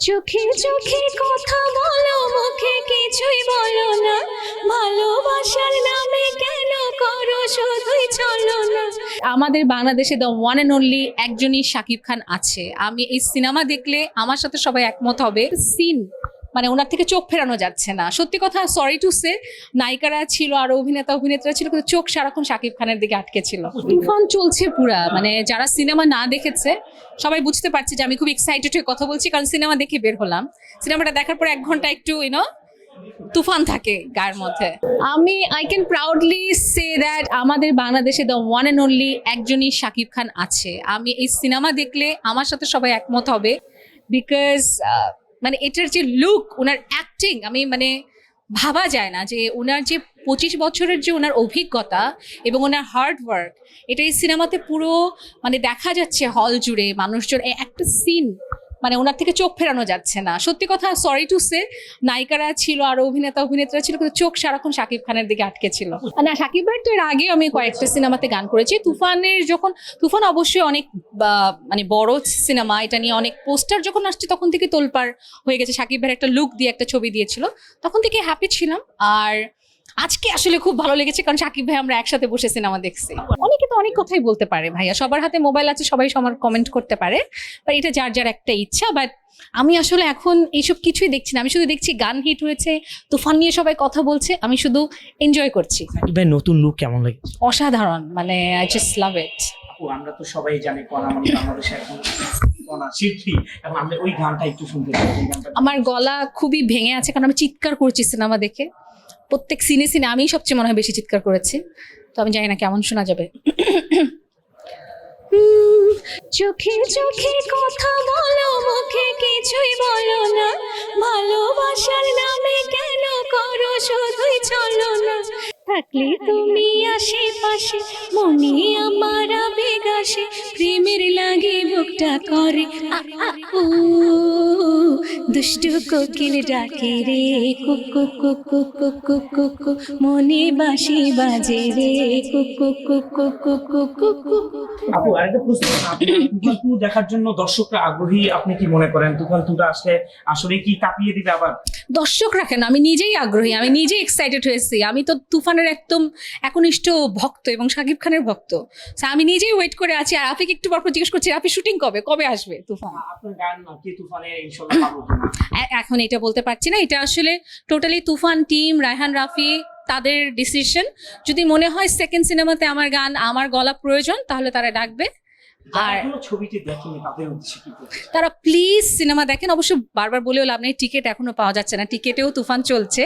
চোখে চোখে কথা বলো মুখে কিছুই বলো না। ভালোবাসার নামে কেন করো শুধুই চলো না। আমাদের বাংলাদেশে দ্য ওয়ান অ্যান্ড অনলি একজনই শাকিব খান আছে। আমি এই সিনেমা দেখলে আমার সাথে সবাই একমত হবে। সিন। মানে ওনার থেকে চোখ ফেরানো যাচ্ছে না। সত্যি কথা সরি টু সে নায়িকারা ছিল, আর অভিনেতা অভিনেত্রা ছিল, কিন্তু চোখ সারাক্ষণ শাকিব খানের দিকে আটকে ছিল। তুফান চলছে পুরা মানে যারা সিনেমা না দেখেছে, সবাই বুঝতে পারছে যে আমি খুব এক্সাইটেড হয়ে কথা বলছি, কারণ সিনেমা দেখে বের হলাম। সিনেমাটা দেখার পর এক ঘণ্টা একটু ইউনো তুফান থাকে গায়ের মধ্যে। আমি I can proudly say that আমাদের বাংলাদেশে দ্য ওয়ান অ্যান্ড অনলি একজনই শাকিব খান আছে। আমি এই সিনেমা দেখলে আমার সাথে সবাই একমত হবে বিকজ মানে এটার যে লুক ওনার অ্যাক্টিং আমি মানে ভাবা যায় না যে ওনার যে পঁচিশ বছরের যে ওনার অভিজ্ঞতা এবং ওনার হার্ড ওয়ার্ক এটা এই সিনেমাতে পুরো মানে দেখা যাচ্ছে হল জুড়ে মানুষজন একটা সিন মানে ওনার থেকে চোখ ফেরানো যাচ্ছে না। সত্যি কথা সরি টু সে নায়িকারা ছিল আর অভিনেতা অভিনেত্রা ছিল, কিন্তু চোখ সারাক্ষণ শাকিব খানের দিকে আটকে ছিল। না, শাকিব ভাই তো এর আগেও আমি কয়েকটা সিনেমাতে গান করেছি। তুফানের যখন, তুফান অবশ্যই অনেক মানে বড় সিনেমা, এটা নিয়ে অনেক পোস্টার যখন আসছে, তখন থেকে তোলপার হয়ে গেছে। শাকিব ভাইয়ের একটা লুক দিয়ে একটা ছবি দিয়েছিল। তখন থেকে হ্যাপি ছিলাম। আর আজকে আসলে খুব ভালো লেগেছে কারণ শাকিব ভাই আমরা একসাথে বসে সিনেমা দেখছি। অনেকে তো অনেক কথাই বলতে পারে ভাইয়া সবার হাতে মোবাইল আছে সবাই সবার কমেন্ট করতে পারে বাট এটা যার যার একটা ইচ্ছা বাট আমি আসলে এখন এইসব কিছুই দেখছি না। আমি শুধু দেখছি গান হিট হয়েছে তুফান নিয়ে সবাই কথা বলছে আমি শুধু এনজয় করছি। সাকিব ভাই নতুন লুক কেমন লাগে? অসাধারণ মানে আই জাস্ট লাভ ইট আমরা তো সবাই জানি কণা মানে বাংলাদেশে এখন আমরা ওই গানটা একটু শুনতে চাই আমার গলা খুবই ভেঙে আছে কারণ আমি চিৎকার করছি সিনেমা দেখে। প্রত্যেক সিনে সিনে আমিই সবচেয়ে মনে হয় বেশি চিৎকার করেছি। তো আমি জানি না কেমন শোনা যাবে। চোখে চোখে কথা বলো মুখে কিছুই বলো না। ভালোবাসার নামে কেন করো শুধুই চলো না। থাকলে তুমি আশেপাশে মনে আমার আবেগ আসে। প্রেমের লাগে বুকটা করে আ, আ, উ, দুষ্টু কোকিল ডাকে রে কুকু কুকু কুকু কুকু মনে বাসি বাজে রে কুকু কুকু কুকু কুকু আপু আরেকটা প্রশ্ন তুফান টু দেখার জন্য দর্শকরা আগ্রহী আপনি কি মনে করেন তুফান টুটা আসলে আসলে কি কাঁপিয়ে দিবে আবার দর্শক রাখেন আমি নিজেই আগ্রহী আমি নিজেই এক্সাইটেড হয়েছি। আমি তো তুফানের একদম একনিষ্ঠ ভক্ত এবং শাকিব খানের ভক্ত। আমি নিজেই ওয়েট করে আছি। আর আফিক একটু পর পর জিজ্ঞেস করছি আপনি শুটিং কবে? কবে আসবে তুফান? এ- এখন এটা বলতে পারছি না। এটা আসলে টোটালি তুফান টিম রায়হান রাফি তাদের ডিসিশন যদি মনে হয় সেকেন্ড সিনেমাতে আমার গান আমার গলা প্রয়োজন তাহলে তারা ডাকবে। আর ছবিটি দেখেনি তাদের উদ্দেশ্যে তারা প্লিজ সিনেমা দেখেন অবশ্য বারবার বলেও লাভ নেই টিকিট এখনও পাওয়া যাচ্ছে না। টিকিটেও তুফান চলছে।